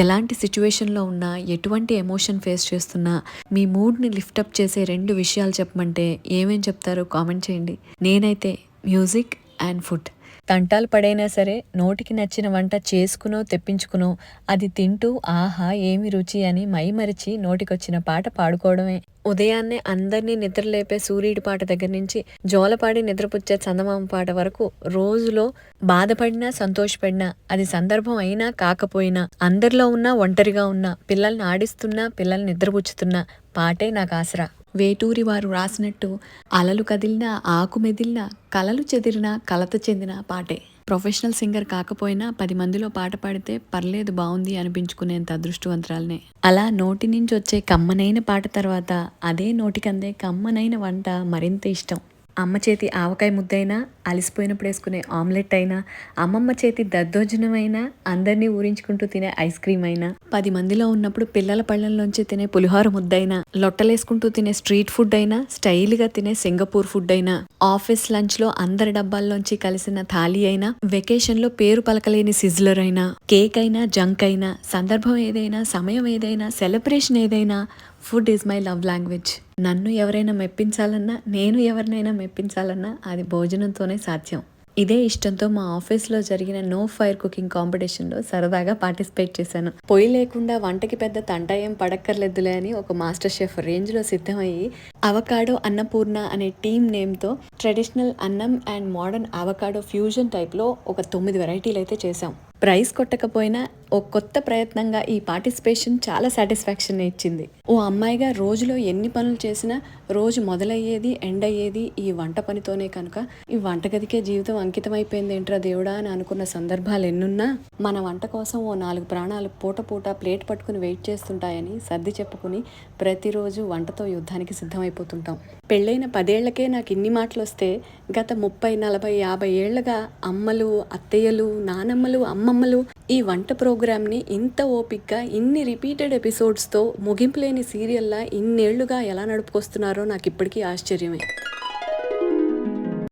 ఎలాంటి సిచ్యువేషన్లో ఉన్నా ఎటువంటి ఎమోషన్ ఫేస్ చేస్తున్నా మీ మూడ్ని లిఫ్టప్ చేసే రెండు విషయాలు చెప్పమంటే ఏమేం చెప్తారో కామెంట్ చేయండి. నేనైతే మ్యూజిక్ అండ్ ఫుడ్. తంటాలు పడైనా సరే నోటికి నచ్చిన వంట చేసుకునో తెప్పించుకునో అది తింటూ ఆహా ఏమి రుచి అని మైమరిచి నోటికొచ్చిన పాట పాడుకోవడమే. ఉదయాన్నే అందరినీ నిద్రలేపే సూర్యుడి పాట దగ్గర నుంచి జోలపాడి నిద్రపుచ్చే చందమామ పాట వరకు రోజులో బాధపడినా సంతోషపడినా అది సందర్భం అయినా కాకపోయినా అందరిలో ఉన్నా ఒంటరిగా ఉన్నా పిల్లల్ని ఆడిస్తున్నా పిల్లల్ని నిద్రపుచ్చుతున్నా పాటే నాకు ఆసరా. వేటూరి వారు రాసినట్టు అలలు కదిలినా ఆకు మెదిలినా కలలు చెదిరినా కలత చెందిన పాటే. ప్రొఫెషనల్ సింగర్ కాకపోయినా పది మందిలో పాట పాడితే పర్లేదు బాగుంది అనిపించుకునేంత అదృష్టవంతురాలనే. అలా నోటి నుంచి వచ్చే కమ్మనైన పాట తర్వాత అదే నోటికందే కమ్మనైన వంట మరింత ఇష్టం. అమ్మ చేతి ఆవకాయ ముద్దైనా అలసిపోయినప్పుడు వేసుకునే ఆమ్లెట్ అయినా అమ్మమ్మ చేతి దద్దోజనమైనా అందరినీ ఊరించుకుంటూ తినే ఐస్ క్రీమ్ అయినా పది మందిలో ఉన్నప్పుడు పిల్లల పళ్ళల్లోంచి తినే పులిహోర ముద్దైనా లొట్టలేసుకుంటూ తినే స్ట్రీట్ ఫుడ్ అయినా స్టైల్గా తినే సింగపూర్ ఫుడ్ అయినా ఆఫీస్ లంచ్లో అందరి డబ్బాల్లోంచి కలిసిన థాలీ అయినా వెకేషన్లో పేరు పలకలేని సిజ్లర్ అయినా కేక్ అయినా జంక్ అయినా సందర్భం ఏదైనా సమయం ఏదైనా సెలబ్రేషన్ ఏదైనా food is my love language. నన్ను ఎవరైనా మెప్పించాలన్నా నేను ఎవరినైనా మెప్పించాలన్నా అది భోజనంతోనే సాధ్యం. ఇదే ఇష్టంతో మా ఆఫీస్లో జరిగిన నో ఫైర్ కుకింగ్ కాంపిటీషన్లో సరదాగా పార్టిసిపేట్ చేశాను. పొయ్యి లేకుండా వంటకి పెద్ద తంటాయం ఏం పడక్కర్లేదులే అని ఒక మాస్టర్ షెఫ్ రేంజ్లో సిద్ధమయ్యి అవకాడో అన్నపూర్ణ అనే టీమ్ నేమ్తో ట్రెడిషనల్ అన్నం అండ్ మోడర్న్ అవకాడో ఫ్యూజన్ టైప్లో ఒక తొమ్మిది వెరైటీలు అయితే చేశాం. ప్రైస్ కొట్టకపోయినా ఓ కొత్త ప్రయత్నంగా ఈ పార్టిసిపేషన్ చాలా సాటిస్ఫాక్షన్ ఇచ్చింది. ఓ అమ్మాయిగా రోజులో ఎన్ని పనులు చేసినా రోజు మొదలయ్యేది ఎండ్ అయ్యేది ఈ వంట పనితోనే కనుక ఈ వంటగదికే జీవితం అంకితం అయిపోయింది ఏంట్రా దేవుడా అని అనుకున్న సందర్భాలు ఎన్నున్నా మన వంట కోసం ఓ నాలుగు ప్రాణాలు పూట పూట ప్లేట్ పట్టుకుని వెయిట్ చేస్తుంటాయని సర్ది చెప్పుకుని ప్రతిరోజు వంటతో యుద్ధానికి సిద్ధమైపోతుంటాం. పెళ్ళైన పదేళ్ళకే నాకు ఇన్ని మాటలు వస్తే గత ముప్పై నలభై యాభై ఏళ్ళుగా అమ్మలు అత్తయ్యలు నానమ్మలు అమ్మమ్మలు ఈ వంట ప్రోగ్రామ్ని ఇంత ఓపిక్గా ఇన్ని రిపీటెడ్ ఎపిసోడ్స్తో ముగింపు లేని సీరియల్లా ఇన్నేళ్ళుగా ఎలా నడుపుకొస్తున్నారో నాకు ఇప్పటికీ ఆశ్చర్యమే.